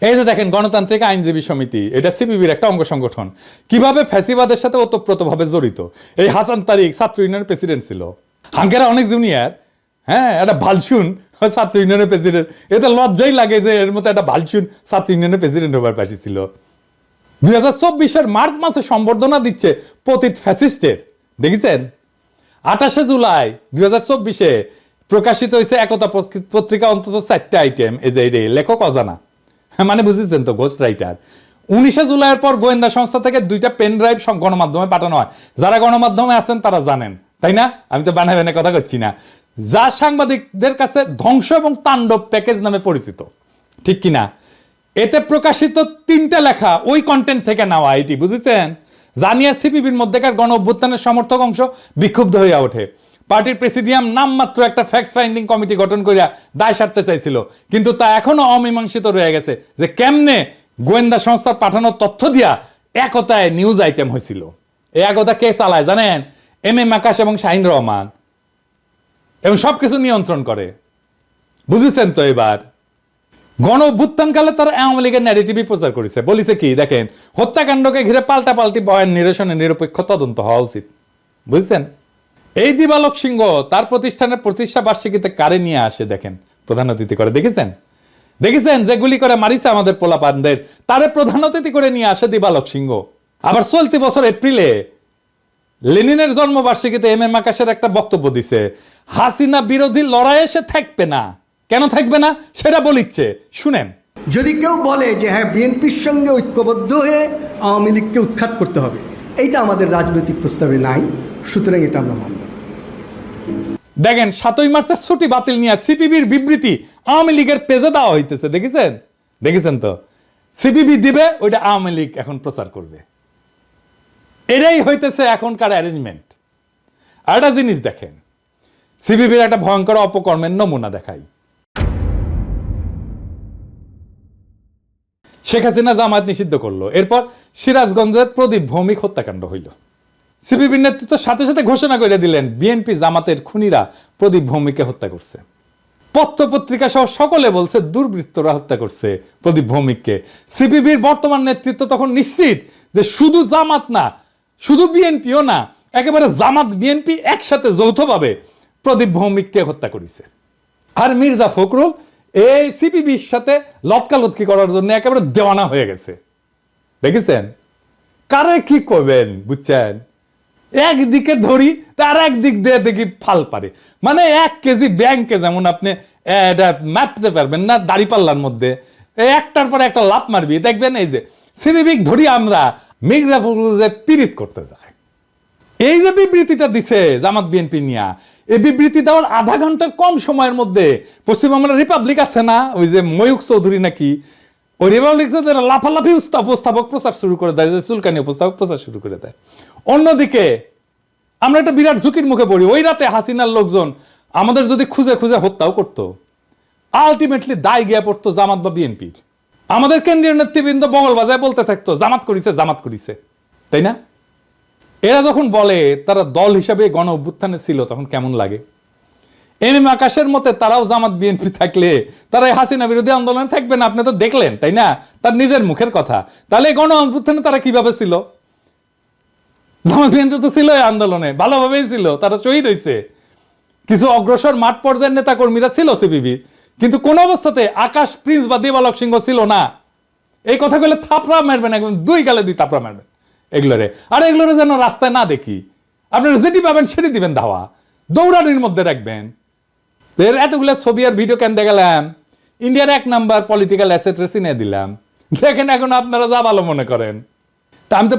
এই যে দেখেন, গণতান্ত্রিক আইনজীবী সমিতি, এটা সিপিবির একটা অঙ্গ সংগঠন। কীভাবে ফ্যাসিবাদের সাথে ওতপ্রোতভাবে জড়িত? এই হাসান তারিক ছাত্র ইউনিয়নের প্রেসিডেন্ট ছিল। হাঙ্কেরা অনেক জুনিয়র। হ্যাঁ একটা ভালসুন ছাত্র ইউনিয়নের প্রেসিডেন্ট। এটা লজ্জাই লাগে যে এর মতো একটা ভালসুন ছাত্র ইউনিয়নের প্রেসিডেন্ট হবার পাঠিয়েছিল দুই হাজার চব্বিশের মার্চ মাসে সম্বর্ধনা দিচ্ছে পতিত ফ্যাসিস্টের। দেখেছেন? আঠাশে জুলাই দুই হাজার চব্বিশে প্রকাশিত হয়েছে একতা পত্রিকা অন্তত চারটে আইটেম এই যে লেখক অজানা। মানে বুঝেছেন তো ঘোস্ট রাইটার উনিশে জুলাইয়ের পর গোয়েন্দা সংস্থা থেকে দুইটা পেন ড্রাইভ গণমাধ্যমে পাঠানো হয়। যারা গণমাধ্যমে আছেন, তারা জানেন। তাই না? আমি তো বানায় বানায় কথা করছি না। যা সাংবাদিকদের কাছে ধ্বংস এবং তাণ্ডব প্যাকেজ নামে পরিচিত। ঠিক কিনা? এতে প্রকাশিত তিনটা লেখা ওই কন্টেন্ট থেকে নেওয়া এটি বুঝেছেন? জানিয়া সিপিবির মধ্যেকার গণ অভ্যুত্থানের সমর্থক অংশ বিক্ষুব্ধ হইয়া ওঠে। পার্টির প্রেসিডিয়াম নামমাত্র একটা ফ্যাক্ট ফাইন্ডিং কমিটি গঠন করিয়া দায় সারতে চাইছিল। কিন্তু তা এখনও অমীমাংসিত রয়ে গেছে যে কেমনে গোয়েন্দা সংস্থার পাঠানো তথ্য দিয়া একতায় নিউজ আইটেম হয়েছিল এই একতা কে চালায় জানেন? এম এম আকাশ এবং শাহিন রহমান। এবং সবকিছু নিয়ন্ত্রণ করে। বুঝেছেন তো এবার? গণ অভ্যুত্থানকালে তারা আওয়ামী লীগের ন্যারেটিভই প্রচার করেছে। বলিছে কি, দেখেন, হত্যাকাণ্ডকে ঘিরে পাল্টা পাল্টি বয়ান নিরসনে নিরপেক্ষ তদন্ত হওয়া উচিত। বুঝছেন? এই দিবালক সিংহ তার প্রতিষ্ঠানের প্রতিষ্ঠা বার্ষিকীতে কারে নিয়ে আসে, দেখেন। প্রধান অতিথি করে, দেখেছেন? দেখেছেন যে গুলি করে মারিছে আমাদের পোলাপানদের তারে প্রধান অতিথি করে নিয়ে আসে দিবালক সিংহ। আবার চলতি বছর এপ্রিলে লেনিনের জন্মবার্ষিকীতে এম এম আকাশের একটা বক্তব্য দিছে, হাসিনা বিরোধী লড়াইয়ে সে থাকবে না। কেন থাকবে না? সেটা বলিচ্ছে। শুনেন। যদি কেউ বলে যে হ্যাঁ বিএনপির সঙ্গে ঐক্যবদ্ধ হয়ে আওয়ামী লীগকে উৎখাত করতে হবে, এইটা আমাদের রাজনৈতিক প্রস্তাবে নাই, সুতরাং এটা আমরা মানব দেখেন, সাতই মার্চের ছুটি বাতিল নিয়ে সিপিবির বিবৃতি আওয়ামী লীগের পেজে দেওয়া হইতেছে, দেখেছেন? দেখেছেন তো? সিপিবি দিবে, ওইটা আওয়ামী লীগ এখন প্রচার করবে। এটাই হইতেছে এখনকার অ্যারেঞ্জমেন্ট আর একটা জিনিস দেখেন, সিপিবির একটা ভয়ঙ্কর অপকর্মের নমুনা দেখাই। শেখ হাসিনা জামায়াত নিষিদ্ধ করল। এরপর সিরাজগঞ্জের প্রদীপ ভৌমিক হত্যাকাণ্ড হইল। সিপিবির নেতৃত্ব সাথে সাথে ঘোষণা করে দিলেন, বিএনপি জামাতের খুনিরা প্রদীপ ভৌমিককে হত্যা করছে। পত্র পত্রিকা সহ সকলে বলছে দুর্বৃত্তরা হত্যা করছে প্রদীপ ভৌমিককে। সিপিবির বর্তমান নেতৃত্ব তখন নিশ্চিত যে শুধু জামাত না, শুধু বিএনপিও না, একেবারে জামাত বিএনপি একসাথে যৌথভাবে প্রদীপ ভৌমিককে হত্যা করেছে। আর মির্জা ফখরুল এই সিপিবির সাথে লটকালটকি করার জন্য একেবারে দেওয়ানা হয়ে গেছে। দেখেছেন? কারে কি করবেন, বুঝছেন? একদিকে ধরি, তার একদিক দিয়ে দেখি ফাল পারে। মানে এক কেজি ব্যাংকে যেমন আপনি এটা মাপতে পারবেন না দাড়ি পাল্লার মধ্যে একটার পর একটা লাভ মারবি, দেখবেন এই যে সিবিবিক ধরি আমরা ফখরুল যে পীড়িত করতে যায়। এই যে বিবৃতিটা দিছে জামাত বিএনপি নিয়া, এই বিবৃতি দেওয়ার আধা ঘণ্টার কম সময়ের মধ্যে পশ্চিমবাংলার রিপাবলিক আছে না, ওই যে ময়ূক চৌধুরী নাকি, ওই রিপাবলিক লাফালাফি উপস্থাপক প্রচার শুরু করে দেয়, যে চুলকানি উপস্থাপক প্রচার শুরু করে দেয়। অন্যদিকে, আমরা একটা বিরাট ঝুঁকির মুখে পড়ি। ওই রাতে হাসিনার লোকজন আমাদের যদি খুঁজে খুঁজে হত্যাও করতো আলটিমেটলি দায় গিয়ে পড়তো জামাত বা বিএনপির। আমাদের কেন্দ্রীয় নেতৃবৃন্দ বঙ্গল বাজায় বলতে থাকতো, জামাত করিছে জামাত করিছে। তাই না? এরা যখন বলে, তারা দল হিসাবে গণ অভ্যুত্থানে ছিল, তখন কেমন লাগে? এম এম আকাশের মতে তারাও জামাত, বিএনপি থাকলে তারা হাসিনা বিরোধী আন্দোলনে থাকবে না, আপনি তো দেখলেন, তাই না? তার নিজের মুখের কথা। তাহলে গণ অভ্যুত্থানে তারা কীভাবে ছিল? জামাত বিএনপি তো ছিল আন্দোলনে, ভালোভাবেই ছিল, তারা শহীদ হয়েছে কিছু অগ্রসর মাঠ পর্যায়ের নেতা কর্মীরা ছিল সিপিবি, কিন্তু কোন অবস্থাতে আকাশ প্রিন্স বা দেবালক সিংহ ছিল না। এই কথা বলে থাপড়া মারবেন, একদম দুই গালে দুই থাপড়া মারবেন এগুলোরে। আর এগুলোরে যেন রাস্তায় না দেখি। আপনারা যেটি পাবেন সেটি দিবেন ধাওয়া। দৌড়ানির মধ্যে রাখবেন। এর এতগুলো ছবি আর ভিডিও কেন দেখালাম? ইন্ডিয়ার এক নাম্বার পলিটিক্যাল অ্যাসেট চিনে দিলাম। দেখেন এখন আপনারা যা ভালো মনে করেন। তা আমি তো